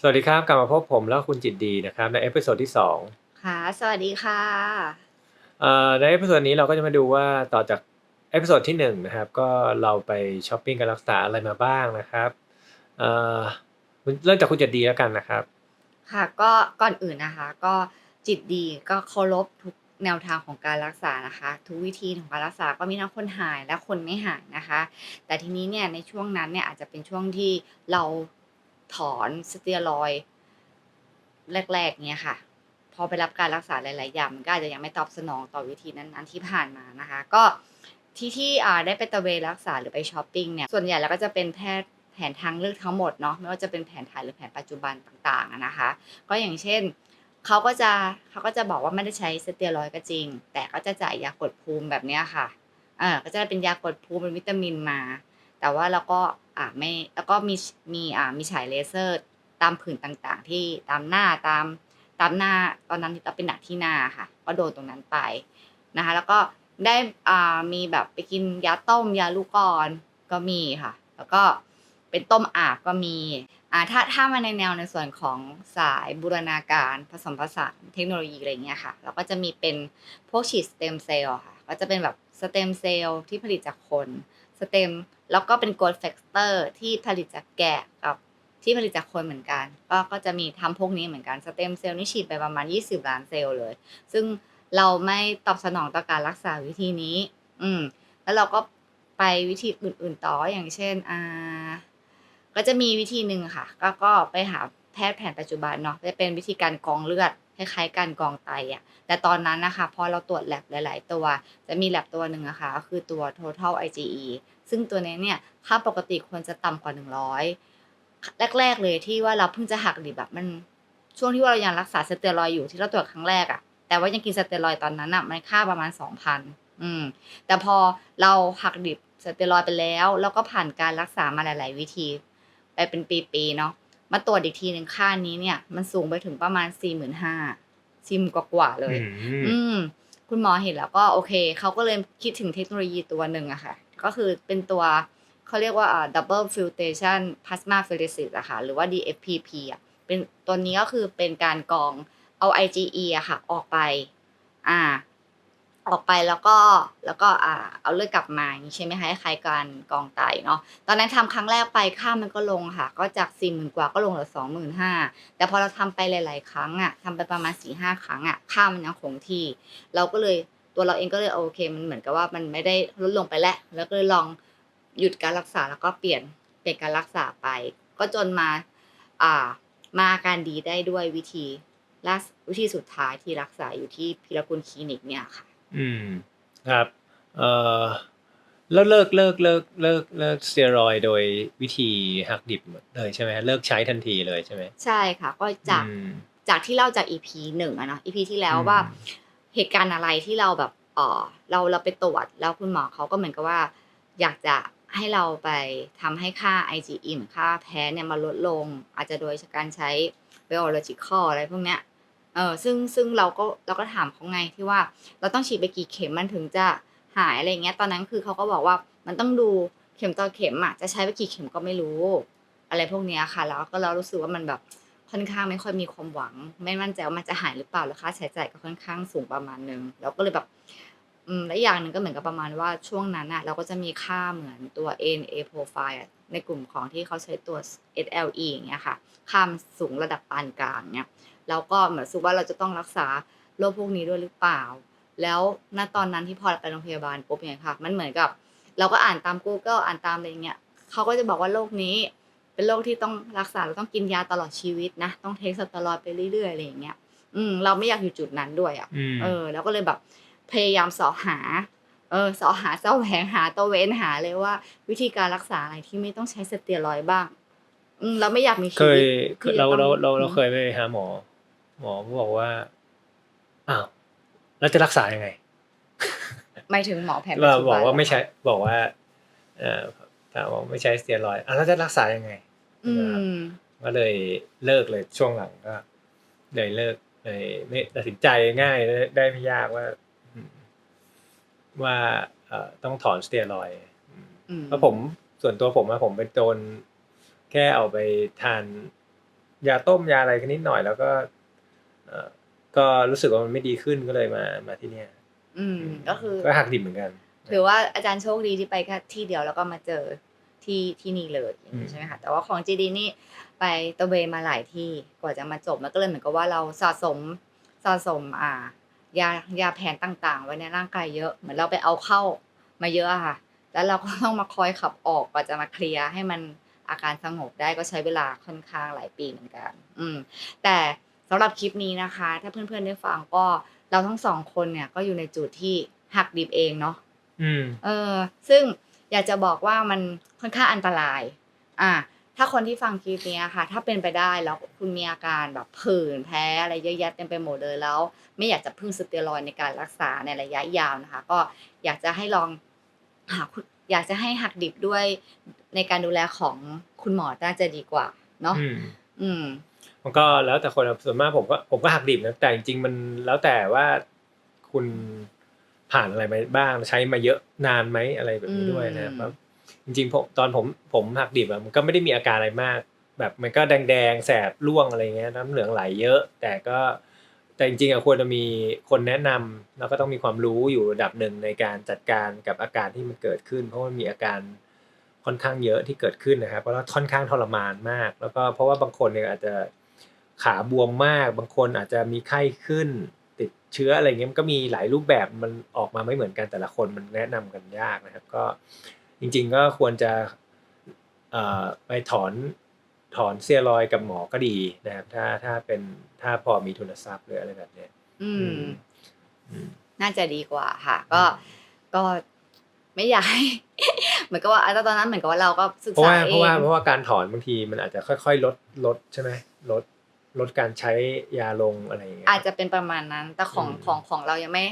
สวัสดีครับ กลับมาพบผมแล้วคุณจิตดีนะครับในเอพิโซดที่สองค่ะ สวัสดีค่ะเอ่อในเอพิโซดนี้เราก็จะมาดูว่าต่อจากเอพิโซดที่หนึ่งนะครับ ก็เราไปช้อปปิ้งการรักษาอะไรมาบ้างนะครับเอ่อเริ่มจากคุณจิตดีแล้วกันนะครับ ค่ะก็ก่อนอื่นนะคะ ก็จิตดีก็เคารพทุกแนวทางของการรักษานะคะ ทุกวิธีของการรักษาก็มีทั้งคนหายและคนไม่หายนะคะ แต่ทีนี้เนี่ยในช่วงนั้นเนี่ยอาจจะเป็นช่วงที่เรา ถอนสเตียรอยแรก ๆ เนี่ยค่ะ พอไปรับการรักษาหลาย ๆ อย่างมันก็อาจจะยังไม่ตอบสนองต่อวิธีนั้นๆที่ผ่านมานะคะ ก็ที่ที่ได้ไปตะเวนรักษาหรือไปช้อปปิ้งเนี่ย ส่วนใหญ่แล้วก็จะเป็นแพทย์แผนทางเลือกทั้งหมดเนาะ ไม่ว่าจะเป็นแผนไทยหรือแผนปัจจุบันต่าง ๆ นะคะ ก็อย่างเช่นเขาก็จะเขาก็จะบอกว่าไม่ได้ใช้สเตียรอยก็จริง แต่ก็จะจ่ายยากดภูมิแบบนี้ค่ะ เออก็จะเป็นยากดภูมิเป็นวิตามินมา แต่ว่าเราก็อ่าไม่แล้วก็มีมีอ่ามีฉายเลเซอร์ ตามผื่นต่างๆ ที่ตามหน้าตามตามหน้าตอนนั้นเราเป็นหนักที่หน้าค่ะ ก็โดนตรงนั้นไปนะคะ แล้วก็ได้อ่ามีแบบไปกินยาต้มยาลูกกรอนก็มีค่ะ แล้วก็เป็นต้มอาบก็มีอ่าถ้าถ้ามาในแนวในส่วนของสายบูรณาการผสมผสานเทคโนโลยีอะไรเงี้ยค่ะเราก็จะมีเป็นพวกฉีดสเต็มเซลล์ค่ะ ก็จะเป็นแบบสเต็มเซลล์ที่ผลิตจากคนสเต็ม แล้วก็เป็นโกลด์แฟกเตอร์ที่ผลิตจากแกะกับที่ผลิตจากคนเหมือนกัน ก็ก็จะมีทำพวกนี้เหมือนกันสเต็มเซลล์นี่ฉีดไปประมาณ 20 ล้านเซลล์เลย ซึ่งเราไม่ตอบสนองต่อการรักษาวิธีนี้ อืม แล้วเราก็ไปวิธีอื่น ๆ ต่ออย่างเช่นอ่าก็จะมีวิธีหนึ่งค่ะ ก็ก็ไปหาแพทย์แผนปัจจุบันเนาะจะเป็นวิธีการกรองเลือด คล้ายๆการกองไตอะแต่ตอนนั้นนะคะพอเราตรวจแลบหลาย ๆ ตัว จะมีแลบตัวหนึ่งอะคะคือตัว total IgE ซึ่งตัวนี้เนี่ยค่าปกติควรจะต่ำกว่า 100 แรก ๆ เลยที่ว่าเราเพิ่งจะหักดิบแบบมันช่วงที่ว่าเรายังรักษาสเตียรอยอยู่ที่เราตรวจครั้งแรกอะแต่ว่ายังกินสเตียรอยตอนนั้นอะมันค่าประมาณ 2,000 อืม แต่พอเราหักดิบสเตียรอยไปแล้ว แล้วก็ผ่านการรักษามาหลาย ๆ วิธี ไปเป็นปี ๆ เนาะ มาตรวจอีกทีหนึ่งค่านี้เนี่ย มันสูงไปถึงประมาณ45,000ซิมกว่าๆเลย อืม คุณหมอเห็นแล้วก็โอเค เขาก็เลยคิดถึงเทคโนโลยีตัวหนึ่งอะค่ะ ก็คือเป็นตัวเขาเรียกว่าอ่า double filtration plasma pheresis อะค่ะ หรือว่า DFPP อะเป็นตัวนี้ก็คือเป็นการกรองเอา IgE อะค่ะ ออกไป อ่า ออกไปแล้วก็แล้วก็อ่าเอาเลือดกลับมาอย่างนี้ใช่ไหมคะคล้ายการกองไตเนาะตอนนั้นทำครั้งแรกไปค่ามันก็ลงค่ะ ก็จากสี่หมื่นกว่าก็ลงเหลือสองหมื่นห้าแต่พอเราทำไปหลาย ๆ ครั้งอะทำไปประมาณสี่ห้าครั้งอะค่ามันยังคงที่ เราก็เลยตัวเราเองก็เลยโอเค มันเหมือนกับว่ามันไม่ได้ลดลงไปแล้วแล้วก็เลยลองหยุดการรักษาแล้วก็เปลี่ยนเปลี่ยนการรักษาไป ก็จนมาอ่ามาอาการดีได้ด้วยวิธีล่าวิธีสุดท้ายที่รักษาอยู่ที่พิรกุลคลินิกเนี่ยค่ะ อืมครับเอ่อแล้วเลิกเลิกเลิกเลิกเลิกสเตียรอยด์โดยวิธีหักดิบเลยใช่ไหมเลิกใช้ทันทีเลยใช่ไหมใช่ค่ะ ก็จากอืมจากที่เล่าจาก EP หนึ่งอะเนาะ EP ที่แล้วอืมว่าเหตุการณ์อะไรที่เราแบบเออเราเราไปตรวจแล้วคุณหมอเขาก็เหมือนกับว่า อยากจะให้เราไปทำให้ค่า IgE เหมือนค่าแพ้เนี่ยมาลดลง อาจจะโดยการใช้ biological อะไรพวกเนี้ย เออซึ่งซึ่งเราก็เราก็ถามเขาไงที่ว่าเราต้องฉีดไปกี่เข็มมันถึงจะหายอะไรเงี้ย ตอนนั้นคือเขาก็บอกว่ามันต้องดูเข็มต่อเข็มอะจะใช้ไปกี่เข็มก็ไม่รู้ อะไรพวกเนี้ยค่ะ แล้วก็เรารู้สึกว่ามันแบบค่อนข้างไม่ค่อยมีความหวัง ไม่มั่นใจว่ามันจะหายหรือเปล่าแล้วค่าใช้จ่ายก็ค่อนข้างสูงประมาณนึงเราก็เลยแบบอืมและอย่างหนึ่งก็เหมือนกับประมาณว่าช่วงนั้นอะเราก็จะมีค่าเหมือนตัว ANA profile อะในกลุ่มของที่เขาใช้ตัว SLE อย่างเงี้ยค่ะค่ามันสูงระดับปานกลางเนี้ย แล้วก็เหมือนรู้สึกว่าเราจะต้องรักษาโรคพวกนี้ด้วยหรือเปล่า แล้วณตอนนั้นที่พอเราไปโรงพยาบาลปุ๊บเนี่ยค่ะ มันเหมือนกับ เราก็อ่านตาม Google อ่านตามอะไรเงี้ยเขาก็จะบอกว่าโรคนี้ เป็นโรคที่ต้องรักษาเราต้องกินยาตลอดชีวิตนะต้องเทคสเตอรอยด์ไปเรื่อยๆอะไรอย่างเงี้ยอืมเราไม่อยากอยู่จุดนั้นด้วยอะอืมเออแล้วก็เลยแบบพยายามเสอหาเออเสอหาเสาแหวงหาตัวเว้นหาเลยว่า วิธีการรักษาอะไรที่ไม่ต้องใช้สเตียรอยด์บ้าง อืมเราไม่อยากมีเคชีวิยตที่จะเราต้องเราเราเราอืมเคยไปหาหมอ หมอบอกว่าอ้าวแล้วจะรักษายังไงหมายถึงหมอแผนปัจเราจุบบัอนกว่าไม่เหรใช้คะบอกว่า เอ่อถามว่าไม่ใช้สเตียรอยด์อะแล้วจะรักษายังไงอืมก็เลยเลิกเลยช่วงหลังก็เลยเลิกเลยไม่ตัดสินใจง่ายได้ได้ไม่ยากว่าอืมว่าเอ่อต้องถอนสเตียรอยด์อืมอืมเพราะผมส่วนตัวผมอะผมเป็นโดนแค่เอาไปทานยาต้มยาอะไรกันนิดหน่อย แล้วก็เอ่อ ก็รู้สึกว่ามันไม่ดีขึ้นก็เลยมามาที่เนี่ย อืมก็คือก็หักดิบเหมือนกัน ถือว่าอาจารย์โชคดีที่ไปแค่ที่เดียวแล้วก็มาเจอที่ที่นี่เลยอย่างนี้อืมใช่ไหมคะแต่ว่าของจีดีนี่ไปตะเวนมาหลายที่กว่าจะมาจบมันก็เลยเหมือนกับว่าเราสะสมสะสมอ่ายายาแผนต่างๆ ไว้ในร่างกายเยอะเหมือนเราไปเอาเข้ามาเยอะอะค่ะ แล้วเราก็ต้องมาคอยขับออกกว่าจะมาเคลียร์ให้มันอาการสงบได้ก็ใช้เวลาค่อนข้างหลายปีเหมือนกัน อืม แต่ สำหรับคลิปนี้นะคะ ถ้าเพื่อนๆได้ฟังก็เราทั้งสองคนเนี่ยก็อยู่ในจุดที่หักดิบเองเนาะอืมเออ ซึ่งอยากจะบอกว่ามันค่อนข้างอันตราย อะถ้าคนที่ฟังคลิปเนี้ยค่ะ ถ้าเป็นไปได้แล้วคุณมีอาการแบบผื่นแพ้อะไรเยอะแยะเต็มไปหมดเลยแล้ว ไม่อยากจะพึ่งสเตียรอยด์ในการรักษาในระยะยาวนะคะ ก็อยากจะให้ลองหาคุณอยากจะให้หักดิบด้วยในการดูแลของคุณหมอน่าจะดีกว่า เนาะอืมอื มมันก็แล้วแต่คนอะส่วนมากผมก็ผมก็หักดิบนะแต่จริงๆมันแล้วแต่ว่าคุณผ่านอะไรมาบ้างใช้มาเยอะนานไหมอะไรแบบนี้ด้วยนะครับจริงๆผมตอนผมผมหักดิบอะมันก็ไม่ได้มีอาการอะไรมาก แบบมันก็แดงๆแสบร่วงอะไรเงี้ยน้ำเหลืองไหลเยอะ แต่ก็แต่จริงๆอะควรจะมีคนแนะนำแล้วก็ต้องมีความรู้อยู่ระดับหนึ่งในการจัดการกับอาการที่มันเกิดขึ้น เพราะมันมีอาการค่อนข้างเยอะที่เกิดขึ้นนะครับเพราะว่าค่อนข้างทรมานมาก แล้วก็เพราะว่าบางคนเนี่ยอาจจะ ขาบวมมาก บางคนอาจจะมีไข้ขึ้น ติดเชื้ออะไรเงี้ยมันก็มีหลายรูปแบบมันออกมาไม่เหมือนกันแต่ละคนมันแนะนำกันยากนะครับ ก็จริง ๆ ก็ควรจะเอ่อไปถอนถอนเซียรอยด์กับหมอก็ดีนะครับ ถ้าถ้าเป็นถ้าพอมีทุนทรัพย์หรืออะไรแบบเนี้ยอืมอืมน่าจะดีกว่าค่ะ ก็ก็ไม่อยากให้เหมือนกับว่าอะตอนนั้นเหมือนกับว่าเราก็ศึกเพราะษาว่าเอเพราะว่างเพราะว่าการถอนบางทีมันอาจจะค่อย ๆ ลดลดใช่ไหมลด ลดการใช้ยาลงอะไรอย่างเงี้ยอาจจะเป็นประมาณนั้น แต่ของอืมของของเรายังไม่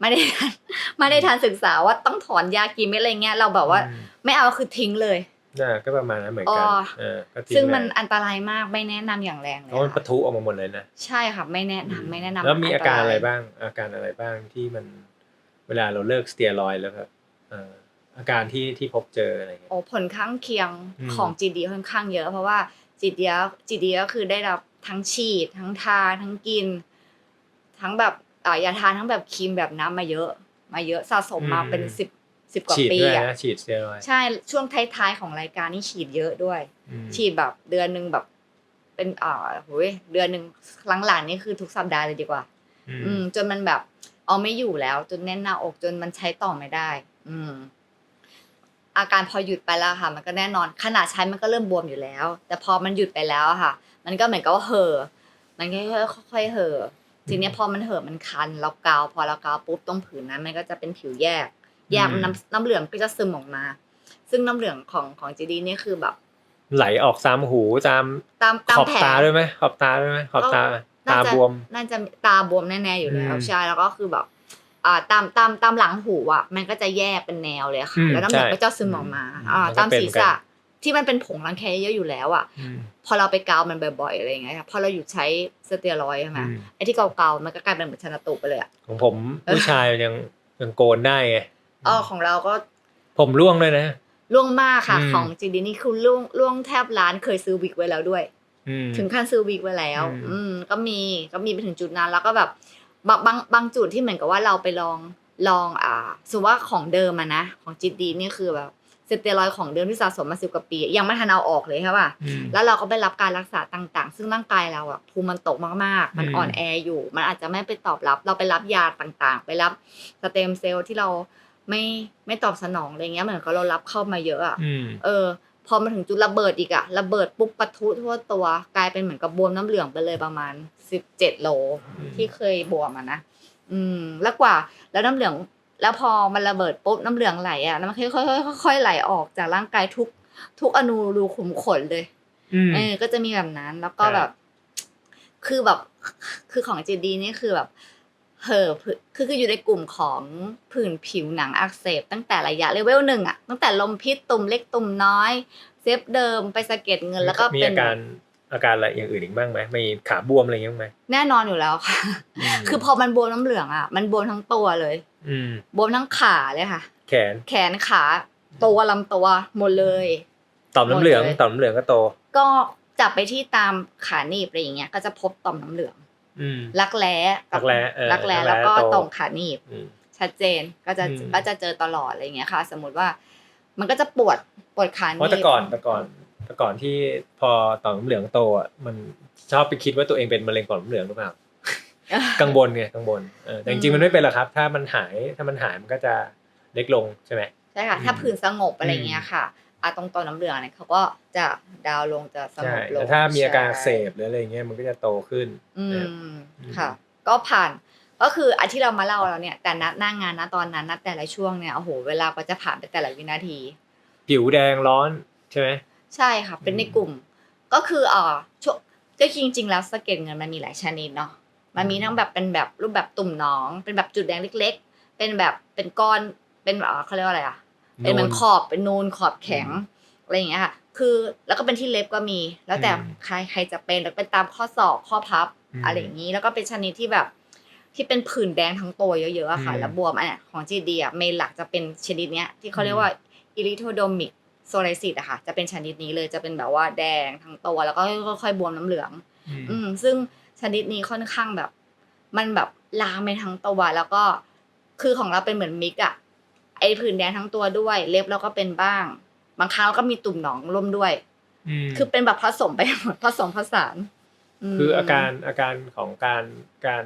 ไม่ได้ทันไม่ได้ทันศึกษาว่าต้องถอนยากินไม่อะไรเงี้ยเราแบบว่าอืมไม่เอาคือทิ้งเลยน่าก็ประมาณนั้นเหมือนกันอ๋อเออก็ทิ้ซึ่งมันเลยอันตรายมากไม่แนะนำอย่างแรงเลเพยราะมันปะค่ะทุออกมาหมดเลยนะใช่ค่ะไม่แนะนำไม่แนะนำแล้วมีอาการนตยอะไรบ้าง อาการอะไรบ้างที่มันเวลาเราเลิกสเตียรอยด์แล้วครับเอ่ออาการที่ที่พบเจออะไรเงี้ยโอ้ผลข้างเคียงอืมของจีดีค่อนข้างเยอะ เพราะว่าจีดีจีดีก็คือได้รับ ทั้งฉีด ทั้งทา ทั้งกิน ทั้งแบบอ่ายาทาทั้งแบบครีมแบบน้ำมาเยอะ มาเยอะสะสมมาเป็นสิบสิบกว่าฉีดปีด้วยอะนะฉีดสเตียรอยด์ใช่ช่วงท้ายๆของรายการนี่ฉีดเยอะด้วย อืมฉีดแบบเดือนหนึ่งแบบ เป็นอ่าโหยเดือนหนึ่งหลังๆนี่คือทุกสัปดาห์เลยดีกว่า อือืมมจนมันแบบเอาไม่อยู่แล้ว จนแน่นหน้าอกจนมันใช้ต่อไม่ได้ อืม อาการพอหยุดไปแล้วค่ะ มันก็แน่นอนขนาดใช้มันก็เริ่มบวมอยู่แล้ว แต่พอมันหยุดไปแล้วอะค่ะ มันก็เหมือนกับว่าเห่อมันก็ค่อยๆเห่อทีเนี้ยพอมันเห่อมันคันเรากาว พอเรากาวปุ๊บตรงผืนนั้นมันก็จะเป็นผิวแยก แยกน้ำน้ำเหลืองก็จะซึมออกมา ซึ่งน้ำเหลืองของของจีดีนี่คือแบบ ไหลออกตามหูตามตามตามขอบแผลตาด้วยไหมขอบตาด้วยไหมขอบตาตาน่จะบวม น่าจะตาบวมแน่ๆอยู่แล้วอืมใช่แล้วก็คือแบบอ่าตามตามตามหลังหูอะ มันก็จะแยกเป็นแนวเลยอืค่ะมแล้วน้ำเหลืองใช่ก็จะซึมออกมาอืมอ่ามันก็ตามเป็นศีรเหมือนกัษะน ที่มันเป็นผงรังแคเยอะอยู่แล้วอะอืมพอเราไปกาวมันบ่อยๆอะไรอย่างเงี้ยพอเราหยุดใช้สเตียรอยด์ใช่ไหมอืมไอ้ที่เกาๆมันก็กลายเป็นเหมือนชนะตุไปเลยอะของผมผู้ชายยังยังโกนได้ไงอ๋อของเราก็ ผมร่วงด้วยนะล่วงมากค่ะอืมของจีดีนี่คือล่วงล่วงแทบล้านเคยซื้อวิกไว้แล้วด้วยอืมถึงขั้นซื้อวิกไว้แล้วอืมอืม ก็มีก็มีไปถึงจุดนั้น แล้วก็แบบบางบางบางจุดที่เหมือนกับว่าเราไปลองลองอ่าสมมติว่าของเดิมอะนะของจิตดีนี่คือแบบ สเตียรอยด์ของเดิมที่สะสมมาสิบกว่าปี ยังไม่ทันเอาออกเลยใช่ป่ะอืมแล้วเราก็ไปรับการรักษาต่างๆ ซึ่งร่างกายเราอะภูมิมันตกมากๆ มันอืมอ่อนแออยู่ มันอาจจะไม่ไปตอบรับ เราไปรับยาต่างๆ ไปรับสเต็มเซลล์ที่เราไม่ไม่ตอบสนองอะไรเงี้ยเหมือนกับเรารับเข้ามาเยอะอะอืมเออ พอมาถึงจุดระเบิดอีกอะระเบิดปุ๊บปะทุทั่วตัว กลายเป็นเหมือนกับบวมน้ำเหลืองไปเลยประมาณสิบเจ็ดโลอืมที่เคยบวมอะนะอืมแล้วกว่าแล้วน้ำเหลือง แล้วพอมันระเบิดปุ๊บน้ำเหลืองไหลอะแล้วมันค่อยๆค่อยๆไหลออกจากร่างกายทุก ทุกอนูรูขุมขนเลยอืมเออก็จะมีแบบนั้นแล้วก็ใช่แบบ คือแบบ คือของจีดีนี่คือแบบเห่อผื่นคือคืออยู่ในกลุ่มของผื่นผิวหนังอักเสบ ตั้งแต่ระยะเลเวลหนึ่งอะตั้งแต่ลมพิษตุ่มเล็กตุ่มน้อย เซฟเดิมไปสะเก็ดเงินแล้วก็มีเป็น อาการอาการอะไรอย่างอื่นอีกบ้างไหมมีขาบวมอะไรอย่างเงี้ยไหมแน่นอนอยู่แล้วค่ะมคือพอมันบวมน้ำเหลืองอะมันบวมทั้งตัวเลย อืมบวมทั้งขาเลยค่ะ แขน แขนขาตัวลำตัวหมดเลยต่อมน้ำเหลืองหมดเลยต่อมน้ำเหลืองก็โต ก็จับไปที่ตามขาหนีบอะไรอย่างเงี้ยก็จะพบต่อมน้ำเหลืองอืมรักแร้กัรักแร้เออรักแร้รักแร้แล้วก็โตตรงขาหนีบอืมชัดเจนก็จะอืมก็จะเจอตลอดอะไรอย่างเงี้ยค่ะ สมมติว่า มันก็จะปวดปวดขาหนีบเพราะแต่ก่อนแต่ก่อน แต่ก่อนที่พอต่อมน้ำเหลืองโตอะมันชอบไปคิดว่าตัวเองเป็นมะเร็งต่อมน้ำเหลืองหรือเปล่ากังวลไงกังวลเออแต่จริงๆมันไม่เป็นหรอกครับ ถ้ามันหายถ้ามันหายมันก็จะเล็กลงใช่ไหมใช่ค่ะ ถ้าอืมผื่นสงบอะไรเงี้ยค่ะอาตรงต่อมน้ำเหลืองเนี่ยเขาก็จะดาวน์ลงจะสงใช่บลงแต่ถ้ามีอาการอักเสใช่บหรืออะไรเงี้ยมันก็จะโตขึ้นอืนะมอืมค่ะ ก็ผ่านก็คืออันที่เรามาเล่าแล้วเนี่ย แต่ณหน้างานณตอนนั้นณแต่ละช่วงเนี่ยโอ้โหเวลาก็จะผ่านไปแต่ละวินาที ผิวแดงร้อนใช่ไหม ใช่ค่ะ เป็นอืมในกลุ่ม ก็คือเอ่อช่วงก็จริง ๆ แล้วสะเก็ดเงินมันมีหลายชนิดเนาะมันมีทั้งแบบเป็นแบบรูปแบบตุ่มหนอง เป็นแบบจุดแดงเล็ก ๆ เป็นแบบเป็นก้อนเป็นแบบเขาเรียกว่าอะไรอะเป็นเหมือนขอบเป็นนูนขอบแข็งอะไรอย่างเงี้ยค่ะ คือแล้วก็เป็นที่เล็บก็มี แล้วแต่อืมใครใครจะเป็นแล้วเป็นตามข้อศอกข้อพับอืมอะไรอย่างนี้ แล้วก็เป็นชนิดที่แบบที่เป็นผื่นแดงทั้งตัวเยอะๆอะค่ะอืมแล้วบวมอันเนี้ยของจีดีอะเมนหลักจะเป็นชนิดเนี้ยที่เขาเรียอืกมว่าอิริโทโดมิก โซไลซิสอะค่ะ จะเป็นชนิดนี้เลยจะเป็นแบบว่าแดงทั้งตัวแล้วก็ค่อยๆบวมน้ำเหลืองอืมอืมซึ่งชนิดนี้ค่อนข้างแบบ มันแบบลามไปทั้งตัวแล้วก็คือของเราเป็นเหมือนมิกอะไอผื่นแดงทั้งตัวด้วย เล็บเราก็เป็นบ้าง บางครั้งเราก็มีตุ่มหนองร่วมด้วยมคือเป็นแบบผสมไปหมดผสมผสานมคืออาการอาการของการการ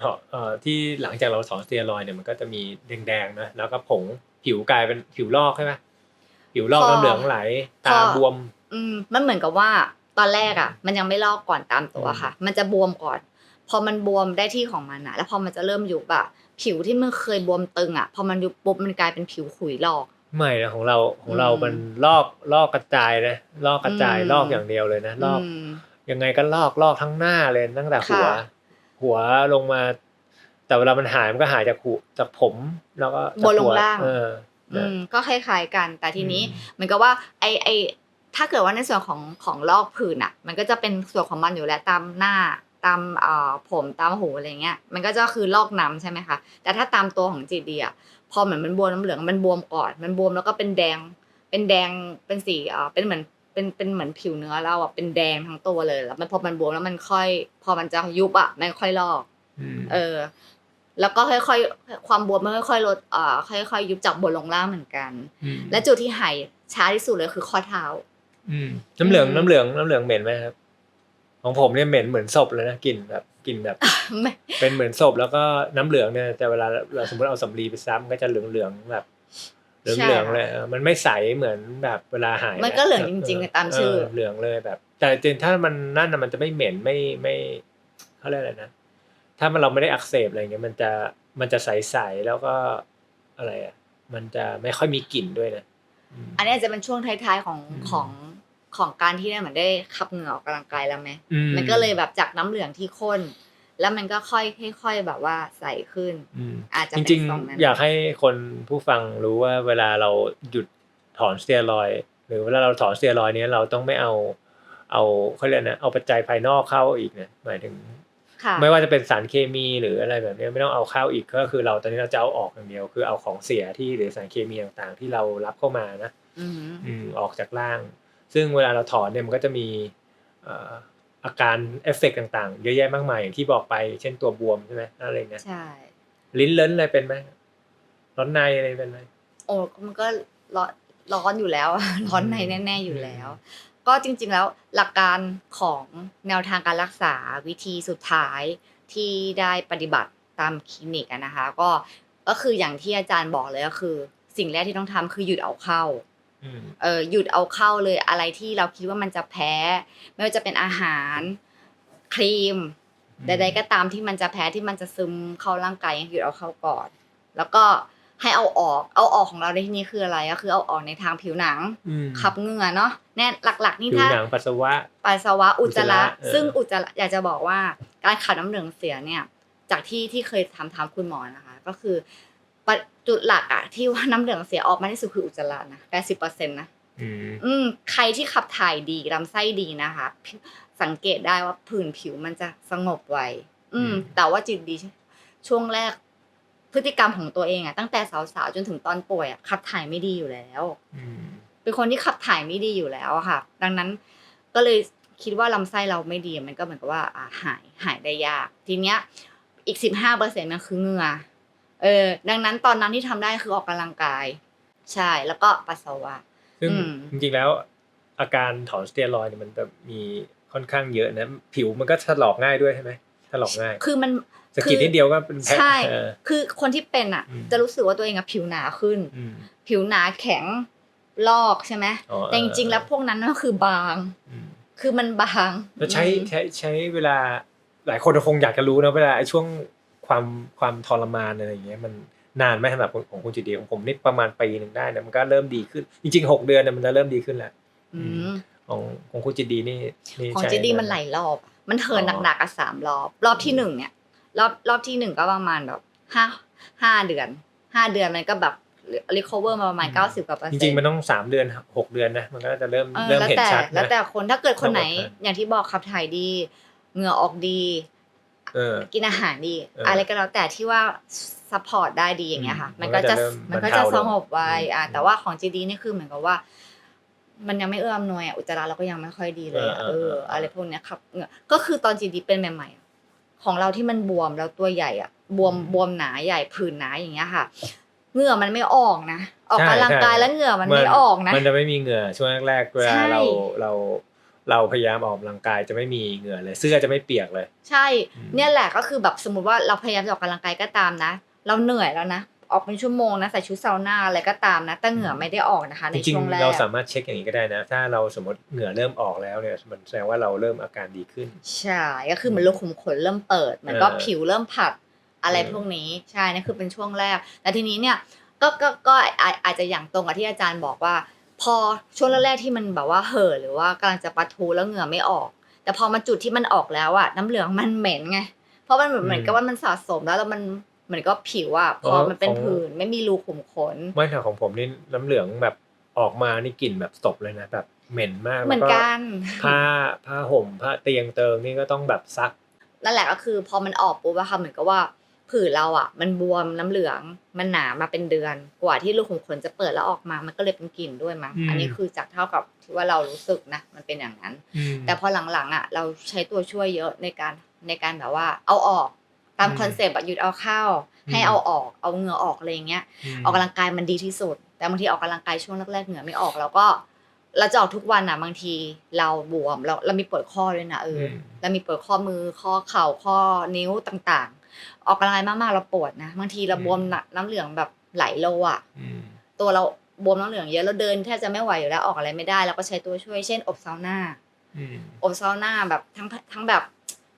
เอ่อเอ่อที่หลังจากเราถอนสเตียรอยด์เนี่ยมันก็จะมีแดงๆนะแล้วก็ผงผิวกลายเป็นผิวลอกใช่ไหม ผิวลอกน้ำเหลืองไหล ตาบวม อืมมันเหมือนกับว่าตอนแรกอะ มันยังไม่ลอกก่อนตามตัวค่ะ มันจะบวมก่อน พอมันบวมได้ที่ของมันอะ แล้วพอมันจะเริ่มยุบอะผิวที่มันเคยบวมตึงอะพอมันยุบปุ๊บมันกลายเป็นผิวขุยลอก ไม่นะของเราของเราอืมมันลอกลอกกระจายนะลอกกระจายอืม ลอกอย่างเดียวเลยนะลอก ม ยังไงก็ลอกลอกทั้งหน้าเลยตั้งแต่หัว ค่ะ หัวลงมา แต่เวลามันหายมันก็หายจากหูจากผม แล้วก็จกบนลงหัวล่าง เออ อืนะมก็คล้ายๆกัน แต่ทีนี้อืมเหมือนกับว่าไอไอถ้าเกิดว่าในส่วนของของลอกผื่นอะ มันก็จะเป็นส่วนของมันอยู่แล้วตามหน้าตามเอ่อผมตามหูอะไรเงี้ย มันก็จะคือลอกน้ำใช่ไหมคะแต่ถ้าตามตัวของจีดีอะพอเหมือนมันบวมน้ำเหลืองมันบวมก่อน มันบวมแล้วก็เป็นแดง เป็นแดงเป็นสีเอ่อเป็นเหมือนเป็นเป็นเหมือนผิวเนื้อเราอะเป็นแดงทั้งตัวเลยแล้วมันพอมันบวมแล้วมันค่อย พอมันจะยุบอะมันค่อยลอกมเออ แล้วก็ค่อยๆ ความบวมมันค่อยๆลดอ่าค่อยๆ ยุบจากบนลงล่างเหมือนกันมและจุดที่หายช้าที่สุดเลยคือข้อเท้าอืมน้ำเหลืองอืมน้ำเหลืองน้ำเหลืองเหม็นไหมครับ ของผมเนี่ยเหม็นเหมือนศพเลยนะกลิ่นแบบกลิ่นแบบไม่เป็นเหมือนศพแล้วก็น้ำเหลืองเนี่ยแต่เวลาเราสมมติเอาสำลีไปซ้ำก็จะเหลืองเหลืองๆแบบเหลืองเหลืองเลยเออมันไม่ใสเหมือนแบบเวลาหาย มันก็เหลืองจริงๆตามชื่อเหลืองเลยแบบ แต่จริงๆถ้ามันนั่นน่ะมันจะไม่เหม็นไม่ไม่เขาเรียกอะไรนะ ถ้ามันเราไม่ได้อักเสบอะไรเงี้ยมันจะมันจะใสๆแล้วก็อะไรอะมันจะไม่ค่อยมีกลิ่นด้วยนะอืมอันนี้จะเป็นช่วงท้ายๆของอืมของของการที่ได้เหมือนได้ขับเหงื่อออกกำลังกายแล้วไหมอืมันก็เลยแบบจากน้ำเหลืองที่ข้น แล้วมันก็ค่อยค่อยๆแบบว่าใสขึ้นอืมอาจจะจเป็นริงทรงนั้นๆอยากให้คนผู้ฟังรู้ว่าเวลาเราหยุดถอนสเตียรอยด์หรือเวลาเราถอนสเตียรอยด์เนี้ยเราต้องไม่เอา เอาเขาเรียกนะเอาปัจจัยภายนอกเข้าอีกนะหมายถึงค่ะ ไม่ว่าจะเป็นสารเคมีหรืออะไรแบบเนี้ยไม่ต้องเอาเข้าอีกก็คือ เราตอนนี้เราจะเอาออกอย่างเดียวคือเอาของเสียที่หรือสารเคมีต่างๆ ที่เรารับเข้ามานะอืมอืมออกจากร่าง ซึ่งเวลาเราถอนเนี่ยมันก็จะมีเอ่ออาการเอฟเฟกต์ต่างๆ เยอะแยะมากมายอย่างที่บอกไป เช่นตัวบวมใช่ไหมอะไรเงี้ยใช่ลิ้นเลิ้นอะไรเป็นไหมร้อนในอะไรเป็นไหมโอ้มันก็ร้อนร้อนอยู่แล้วร้อนในแน่ๆอยู่แล้ว ก็จริงๆแล้วหลักการของแนวทางการรักษาวิธีสุดท้ายที่ได้ปฏิบัติตามคลินิกอะนะคะ ก็ก็คืออย่างที่อาจารย์บอกเลยก็คือ สิ่งแรกที่ต้องทำคือหยุดเอาเข้าอืมเออหยุดเอาเข้าเลยอะไรที่เราคิดว่ามันจะแพ้ ไม่ว่าจะเป็นอาหารครีมใดๆก็ตามที่มันจะแพ้ที่มันจะซึมเข้าร่างกายหยุดเอาเข้าก่อน แล้วก็ ให้เอาออก เอาออกของเราในที่นี้คืออะไรก็คือเอาออกในทางผิวหนังอืมขับเหงื่อเนาะแน่หลัก ๆ นี่ผิวถ้าหนังปัสสาวะปัสสาวะอุจจาระอุจจาระเออซึ่งอุจจาระอยากจะบอกว่าการขับน้ำเหลืองเสียเนี่ย จากที่ที่เคยทำถามคุณหมอนะคะ ก็คือปะจุดหลักอะที่ว่าน้ำเหลืองเสียออกมาที่สุดคืออุจจาระนะแปดสิบเปอร์เซ็นต์นะอืมอืมใครที่ขับถ่ายดีลำไส้ดีนะคะผิวสังเกตได้ว่าผื่นผิวมันจะสงบไวอืม แต่ว่าจิตดีช่วงแรก พฤติกรรมของตัวเองอะตั้งแต่สาวๆจนถึงตอนป่วยอะขับถ่ายไม่ดีอยู่แล้วอืมเป็นคนที่ขับถ่ายไม่ดีอยู่แล้วอะค่ะ ดังนั้นก็เลยคิดว่าลำไส้เราไม่ดีมันก็เหมือนกับว่าอ่าหายหายได้ยาก ทีเนี้ยอีกสิบห้าเปอร์เซ็นต์มันคือเหงื่อเออ ดังนั้นตอนนั้นที่ทำได้คือออกกำลังกาย ใช่แล้วก็ปัสสาวะซึ่งอืมจริงๆแล้ว อาการถอนสเตียรอยด์เนี่ยมันจะมีค่อนข้างเยอะนะ ผิวมันก็ถลอกง่ายด้วยใช่ไหมถลอกง่าย คือมัน สะกิดนิดเดียวก็เป็นแผลใช่เออคือคนที่เป็นอะอืมจะรู้สึกว่าตัวเองอะผิวหนาขึ้นอืมผิวหนาแข็งลอกใช่ไหมอ๋อแต่จริงๆแล้วพวกนั้นก็คือบางอืมคือมันบางแล้วใช้อืมใช้ใช้เวลาหลายคนคงอยากจะรู้นะเวลาไอ้ช่วงความความทรมานอะไรอย่างเงี้ยมันนานไหมสำหรับของของคุณจิตดีของผมนี่ประมาณปีหนึ่งได้นะมันก็เริ่มดีขึ้น จริงๆหกเดือนเนี่ยมันจะเริ่มดีขึ้นแล้วอืมของของคุณจิตดีนี่นี่ของใช้เจดีมันหลายรอบอะมันเทิร์นอ๋อหนักๆอะสามรอบ รอบที่หนึ่งเนี่ย รอบรอบที่หนึ่งก็ประมาณแบบห้าห้าเดือนห้าเดือนมันก็แบบรีคอเวอร์มาประมาณเก้าสิบกว่าเปอร์จเซ็นต์ริงๆ มันต้องสามเดือนหกเดือนนะ มันก็จะเริ่มเออเริ่มแล้วเห็นแต่ชัดแล้วนะแต่คนถ้าเกิดคนไหนต้องอดทนอย่างที่บอกขับถ่ายดีเหงื่อออกดีเออกินอาหารดีเออออะไรก็แล้วแต่ที่ว่าซัพพอร์ตได้ดีอย่างเงี้ยค่ะอืมมันก็จะมัมันนก็ก็จะจะเริ่มสงบไว้บรรเทาลงอะอืมแต่ว่าของจีดีนี่คือเหมือนกับว่า มันยังไม่เอื้ออำนวยอะอุจจาระเราก็ยังไม่ค่อยดีเลยอะเอเอออเออเออออะไรพวกเนี้ยครับเหงื่อก็คือตอนจีดีเป็นใหม่ๆอะ ของเราที่มันบวมแล้วตัวใหญ่อะบวมบวมหนาใหญ่ผื่นหนาอย่างเงี้ยค่ะเหงื่อมันไม่ออกนะออกใช่กำลังกายใช่แล้วเหงื่อมันไม่ออกนะมันจะไม่มีเหงื่อช่วงแรกๆเวลาใช่เราเราเราพยายามออกกำลังกายจะไม่มีเหงื่อเลยเสื้อจะไม่เปียกเลย ใช่อืมเนี่ยแหละก็คือแบบสมมติว่าเราพยายามจะออกกำลังกายก็ตามนะ เราเหนื่อยแล้วนะ ออกเป็นชั่วโมงนะใส่ชุดซาวน่าอะไรก็ตามนะแต่เหงื่อไม่ได้ออกนะคะในจริงช่วงแรๆกเราสามารถเช็คอย่างนี้ก็ได้นะ ถ้าเราสมมติเหงื่อเริ่มออกแล้วเนี่ยมันแสดงว่าเราเริ่มอาการดีขึ้น ใช่ก็คือเหมือนรูขุมขนเริ่มเปิดเหมือนก็เออผิวเริ่มผัดอะไรเออพวกนี้ใช่นั่นคือเป็นช่วงแรกแต่ทีนี้เนี่ยก็ก็ก็อาอาจจะอย่างตรงกับที่อาจารย์บอกว่า พอช่วงแรกๆที่มันแบบว่าเห่อะหรือว่ากำลังจะปะทุแล้วเหงื่อไม่ออก แต่พอมาจุดที่มันออกแล้วอะน้ำเหลืองมันเหม็นไงเพราะมันเหมือนอืมเหมือนกับว่ามันสะสมแล้วแล้วมันเห มือนก็ผิวอะพออ๋อมันเป็นของผื่นไม่มีรูขุมขนไม่แต่ของผมนี่น้ำเหลืองแบบออกมานี่กลิ่นแบบศพเลยนะแบบเหม็นมากเหมือนแล้วกันผ้าผ้าห่มผ้าเตียงเติงนี่ก็ต้องแบบซัก นั่นแหละก็คือพอมันออกปุ๊บอะค่ะเหมือนกับว่าผื่นเราอะมันบวมน้ำเหลืองมันหนามาเป็นเดือน กว่าที่รูขุมขนจะเปิดแล้วออกมา มันก็เลยเป็นกลิ่นด้วยมั้งอืมอันนี้คือจากเท่ากับที่ว่าเรารู้สึกนะมันเป็นอย่างนั้น แต่พอหลังๆอะเราใช้ตัวช่วยเยอะในการในการแบบว่า เอาออก ตามอืมคอนเซปต์อะหยุดเอาเข้าอืมให้เอาออกเอาเหงื่อออกอะไรอย่างเงี้ยมออกกำลังกายมันดีที่สุด แต่บางทีออกกำลังกายช่วงแรกๆเหงื่อไม่ออกเราก็เราจะออกทุกวันอะบางทีเราบวมเราเรามีปวดข้อด้วยนะเอออมเรามีปวดข้อมือข้อเข่าข้อนิ้วต่างๆ ออกกำลังกายมากๆเราปวดนะบางทีเราบวมหนักน้ำเหลืองแบบไหลโลอะอืมตัวเราบวมน้ำเหลืองเยอะเราเดินแทบจะไม่ไหวอยู่แล้วออกอะไรไม่ได้เราก็ใช้ตัวช่วยเช่น อบซาวน่าอืมอบซาวน่าแบบทั้งทั้งแบบ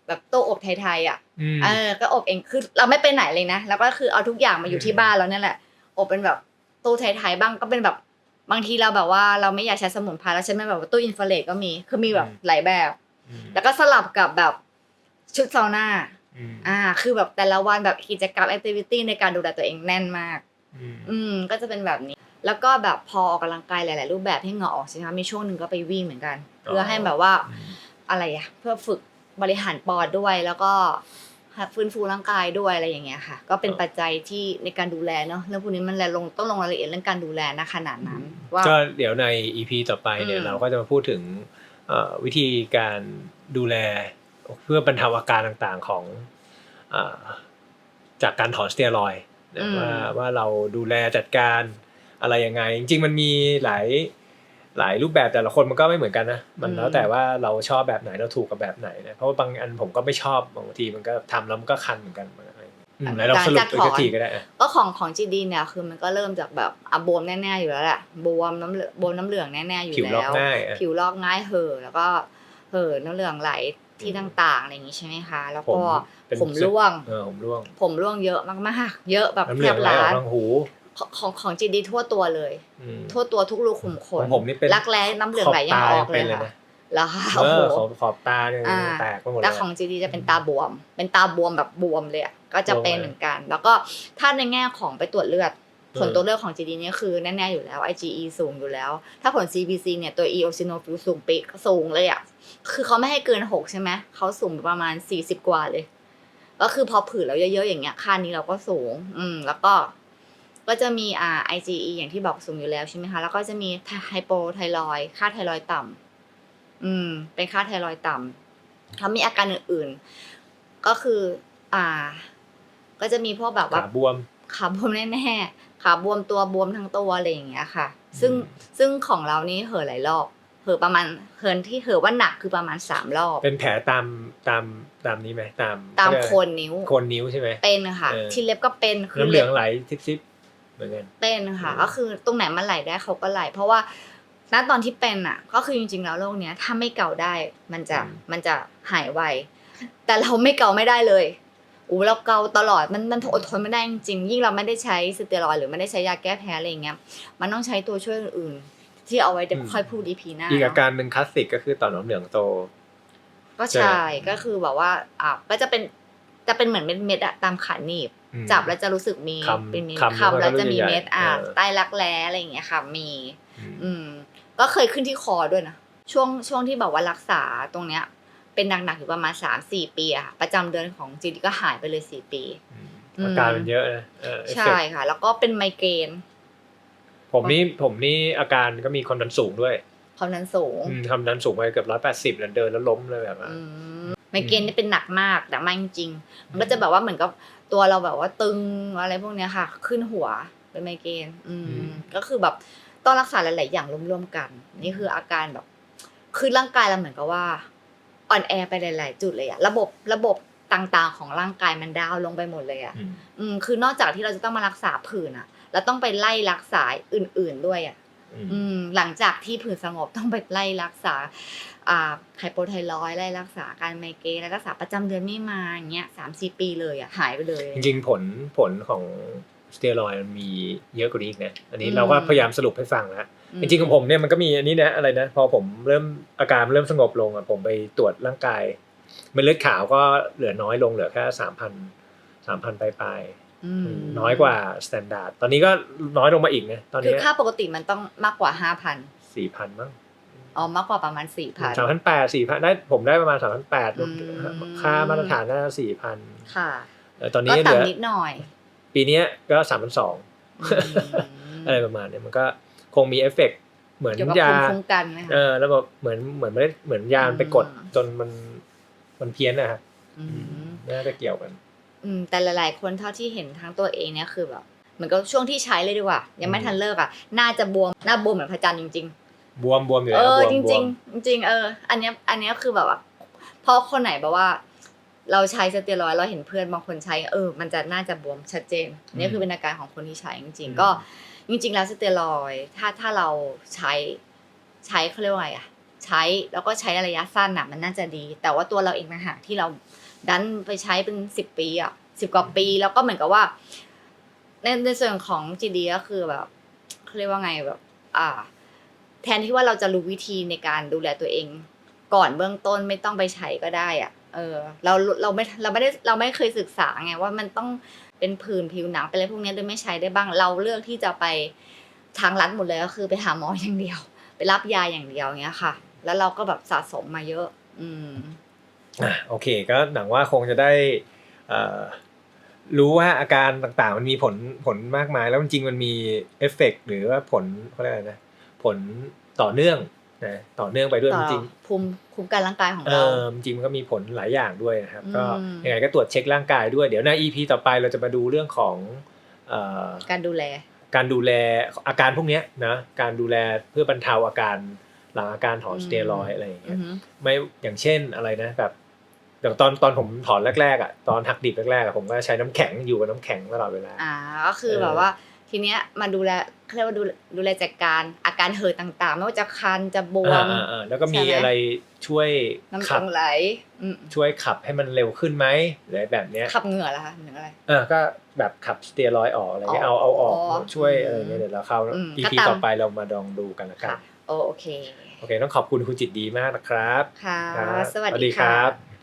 แบบโต๊ะอบไทยๆอะอืมเออก็อบเองคือเราไม่ไปไหนเลยนะแล้วก็คือเอาทุกอย่างมาอยู่ที่อืมบ้านแล้วเนี่ยแหละอบเป็นแบบตู้ไทยๆบ้างก็เป็นแบบบางทีเราแบบว่าเราไม่อยากใช้สมุนไพรแล้วใช้ไม่แบบว่าตู้อินฟราเรดก็มีคือมีแบบหลายแบบอืมแล้วก็สลับกับแบบชุดซาวน่าอืมอ่า คือแบบแต่ละวันแบบกิจกรรมแอคทิวิตี้ในการดูแลตัวเองแน่นมาก อืมอืมก็จะเป็นแบบนี้ แล้วก็แบบพอออกกำลังกายหลาย ๆ รูปแบบให้เหงื่อออกใช่ไหมคะมีช่วงหนึ่งก็ไปวิ่งเหมือนกัน เพื่อให้แบบว่าอืมอะไรอะเพื่อฝึก บริหารปอดด้วยแล้วก็ฟื้นฟูร่างกายด้วยอะไรอย่างเงี้ยค่ะ ก็เป็นปัจจัยที่ในการดูแลเนาะเรื่องพวกนี้มันแลลงต้องลงรายละเอียดเรื่องการดูแลนะขนาดนั้นว่าก็เดี๋ยวใน EP ต่อไปเนี่ยอืมเราก็จะมาพูดถึงเอ่อวิธีการดูแลเพื่อบรรเทาอาการต่างๆของเอ่อจากการถอนสเตียรอยด์นะว่าว่าเราดูแลจัดการอะไรยังไง จริงๆมันมีหลาย หลายรูปแบบแต่ละคนมันก็ไม่เหมือนกันนะมันแล้วแต่ว่าเราชอบแบบไหนเราถูกกับแบบไหนนะเพราะว่าบางอันผมก็ไม่ชอบบางทีมันก็ทำแล้วมันก็คันเหมือนกันอะไรอย่างเงี้ยอืมแล้วเราสรุปอีกสักทีก็ได้อะก็ของของจีดีเนี่ยคือมันก็เริ่มจากแบบอะบวมแน่ๆอยู่แล้วแหละบวมน้ำเหลืองบวมน้ำเหลืองแน่ๆอยู่ผิวลอกแล้วง่ายอะผิวลอกง่ายเห่อะแล้วก็เห่อะน้ำเหลืองไหลที่ต่างๆอะไรอย่างงี้ใช่ไหมคะ แล้วผมก็เป็นผมร่วงเออผมร่วง ผมร่วงเยอะมากๆ เยอะแบบน้ำเหแทลืองบไหลออล้ากนทางหู ของของของจีดีทั่วตัวเลยอืมทั่วตัวทุกรูขุมขนของผมนี่เป็นรักแร้น้ำเหลืองไหลยังออกเลยขบตาป็นค่ะนะแล้วค่ะเอโอ้อโหขอบขอบตาเนี่ยอ่าแตกไปหมดเลยแต่ของจีดีจะเป็นตาบวม เป็นตาบวมแบบบวมเลยอะก็จะเป็นบวมเลยเหมือนกัน แล้วก็ถ้าในแง่ของไปตรวจเลือดผลอืมตัวเลือดของ GD เนี่ยคือแน่ๆอยู่แล้ว IgE สูงอยู่แล้ว ถ้าผล CBC เนี่ยตัว eosinophil สูงปีสูงเลยอะ คือเขาไม่ให้เกิน 6 ใช่ไหม เขาสูงประมาณ 40 กว่าเลย ก็คือพอผืนแล้วเยอะๆอย่างเงี้ย ค่านี้เราก็สูง อืม แล้วก็ ก็จะมีอ่า IgE อย่างที่บอกสูงอยู่แล้วใช่ไหมคะแล้วก็จะมีไฮโปไทรอยค่าไทรอยด์ต่ำอืม เป็นค่าไทรอยด์ต่ำเขามีอาการอื่นๆ ก็คือ อ่า ก็จะมีพวกแบบว่าขาบวมขาบวมแน่ๆขาบวมตัวบวมทั้งตัวอะไรอย่างเงี้ยค่ะ ซึ่งอืมซึ่งของเรานี่เห่อะหลายรอบเห่อะประมาณเห่อะที่เห่อะว่าหนักคือประมาณสามรอบ เป็นแผลตามตามตามนี้ไหมตาม ตามเขเรียกโคอะไรนนิ้วโคนนิ้วใช่ไหมเป็นค่ะเออที่เล็บก็เป็นคือน้ำเหลืเล็อบงไหลซิบๆ เหมือนกันเป็นค่ะอืมก็คือตรงไหนมันไหลได้เขาก็ไหลเพราะว่าณตอนที่เป็นอะ ก็คือจริงๆแล้วโรคเนี้ย ถ้าไม่เกาได้มันจะมันจะหายไวแต่เราไม่เกาไม่ได้เลยอู้เราเกาตลอดมันมันอดทนไม่ได้จริงๆยิ่งเราไม่ได้ใช้สเตียรอยด์หรือไม่ได้ใช้ยาแก้แพ้อะไรอย่างเงี้ยมันต้องใช้ตัวช่วยอื่นๆที่เอาไว้เดี๋ยวค่อยพูดดีพีหน้าอีกอาเนาะการหนึ่งคลาสสิกก็คือต่อมน้ำเหลืองโต ก็ใช่ก็คือแบบว่าอะก็จะเป็นจะเป็นเหมือนเม็ดๆอะตามขาหนีบอืม จับแล้วจะรู้สึกมีคำเป็นเม็ดคำคำแล้วจะมีใหญ่ๆเม็ดอะเออใต้รักแร้อะไรอย่างเงี้ยค่ะมีอืมอืม ก็เคยขึ้นที่คอด้วยนะช่วงช่วงที่แบบว่ารักษาตรงเนี้ย เป็นหนักๆอยู่ประมาณสามสี่ปีอะค่ะประจำเดือนของจีดีก็หายไปเลยสี่ปีอืมอืมอาการมันเยอะนะเออเอฟใช่เฟกต์ค่ะ แล้วก็เป็นไมเกรนผมนี่ผมนี่อาการก็มีความดันสูงด้วยความดันสูงอืมความดันสูงไปเกือบร้อยแปดสิบ180เดินแล้วล้มเลยแบบว่าอืมไมเกรนนี่เป็นหนักมากหนักมากจริงๆมันก็จะแบบว่าเหมือนกับ ตัวเราแบบว่าตึงอะไรพวกเนี้ยค่ะ ขึ้นหัวเป็นไมเกรนอือืมมก็คือแบบต้องรักษาหลาย ๆ อย่างร่วมๆกัน นี่คืออาการแบบคือร่างกายเราเหมือนกับว่าอ่อนแอไปหลาย ๆ จุดเลยอะระบบระบบต่างๆ ของร่างกายมันดาวน์ลงไปหมดเลยอะอืมอืมคือนอกจากที่เราจะต้องมารักษาผื่นอะเราต้องไปไล่รักษาอื่น ๆ ด้วยอะอืมอืม หลังจากที่ผื่นสงบต้องไปไล่รักษาอ่าไฮโปไทรอยด์ไล่รักษาการไมเกรนไล่รักษาประจำเดือนไม่มาอย่างเงี้ยสามสี่ปีเลยอะหายไปเลย จริงๆผลผลของสเตียรอยด์มันมีเยอะกว่านี้อีกนะอันนี้อืมเราก็พยายามสรุปให้ฟังแล้วอืจริงๆของผมเนี่ยมันก็มีอันนี้นะอะไรนะพอผมเริ่มอาการเริ่มสงบลงอะผมไปตรวจร่างกายเม็ดเลือดขาวก็เหลือน้อยลงเหลือแค่สามพันสามพันปลายอืมๆ น้อยกว่าสแตนดาร์ดตอนนี้ก็น้อยลงมาอีกนะตอนคือนี้ค่าปกติมันต้องมากกว่าห้าพันสี่พันมั้งอ๋อมากกว่าประมาณสี่พันสามพันแปดสี่พันได้ผมได้ประมาณสามพันแปดอืมค่ามาตรฐานน่าสี่พันค่ะตอนก็นี้เหลือต่ำนิดหน่อย ปีเนี้ยก็สามพันสองอืมอะไรประมาณเนี้ยมันก็คงมีเอฟเฟกต์เหมือนเกี่ยวกับยาภูมิคุ้มกันไหมคะเออแล้วแบบเหมือนเหมือนไม่ได้เหมือนยามันไปกดอืมจนมันมันเพี้ยนนะครับอืมน่าจะเกี่ยวกัน อืมแต่หลายๆ คนเท่าที่เห็นทั้งตัวเองเนี่ยคือแบบเหมือนกับช่วงที่ใช้เลยดีกว่า ยังไม่อืมทันเลิกอะน่าจะบวมหน้าบวมเหมือนพระจันทร์จริงๆบวมบวมอยู่เอแล้วอบวมจบวริมงๆจริงๆเออ อันเนี้ยอันเนี้ยคือแบบว่าพอคนไหนแบบว่า เราใช้สเตียรอยด์เราเห็นเพื่อนบางคนใช้ เออ มันจะน่าจะบวมชัดเจนนี่คือเป็นอาการของคนที่ใช้จริง ๆ ก็ จริง ๆ แล้วสเตียรอยด์ถ้าถ้าเราใช้ใช้เขาเรียกว่าไงอะใช้แล้วก็ใช้ระยะสั้นอะมันน่าจะดี แต่ว่าตัวเราเองนะฮะที่เรา ดันไปใช้เป็นสิบปีอะสิบกว่าปีแล้วก็เหมือนกับว่า ในในส่วนของจีดีก็คือแบบเขาเรียกว่าไงแบบ อ่า แทนที่ว่าเราจะรู้วิธีในการดูแลตัวเอง ก่อนเบื้องต้นไม่ต้องไปใช้ก็ได้อะเออเราเราไม่เราไม่ได้เราไม่เคยศึกษาไงว่ามันต้องเป็นผื่นผิวหนังเป็นอะไรพวกนี้โดยไม่ใช้ได้บ้าง เราเลือกที่จะไปทางรัดหมดเลยก็คือไปหาหมออย่างเดียว ไปรับยาอย่างเดียวเงี้ยค่ะ แล้วเราก็แบบสะสมมาเยอะ อืม อะโอเคก็หนังว่าคงจะได้เอ่อรู้ว่าอาการต่างๆ มันมีผลผลมากมาย แล้วจริงๆมันมีเอฟเฟกต์หรือว่าผลเขาเรียกอะไรนะผลต่อเนื่องนะต่อเนื่องไปด้วยต่อจริงภูมิคุ้มกันร่างกายของๆเอเราอจริงๆมันก็มีผลหลายอย่างด้วยนะครับ ก็อืมยังไงก็ตรวจเช็คร่างกายด้วยเดี๋ยวใน EP ต่อไปเราจะมาดูเรื่องของเอ่อการดูแล การดูแลอาการพวกเนี้ยนะการดูแลเพื่อบรรเทาอาการหลังอาการถอนอืมสเตียรอยด์อะไรอย่างอืเงี้อยฮึไม่อย่างเช่นอะไรนะแบบ อย่างตอนตอนผมถอนแรกๆอะตอนหักดิบแรกๆอะผมก็ใช้น้ำแข็งอยู่กับน้ำแข็งตลอดเวลาอ่าก็คือเออแบบว่าทีเนี้ยมาดูแลเขาเรียกว่าดูดูแลจัดการอาการเห่อะต่างๆ ไม่ว่าจะคันจะบวมอ่าอ่าแล้วก็มีใช่ไหมอะไรช่วยน้ำขัตาบไหลอืมช่วยขับให้มันเร็วขึ้นไหมหรือแบบเนี้ยขับเหงื่อเหรอคะเหนืออะไรเออก็แบบขับสเตียรอยด์ออกอะไรเงี้ยอ๋เอาอเอาออกอ๋อช่วยอะไรเงี้ยเดี๋ยวเราเข้าอืม EP ก็ตามต่อไปเรามาลองดูกันละกันค่ะโอโอเคโอเค ต้องขอบคุณคุณจิตดีมากนะครับค่ะครับสวัสสวัสดีดีครัค่ะบ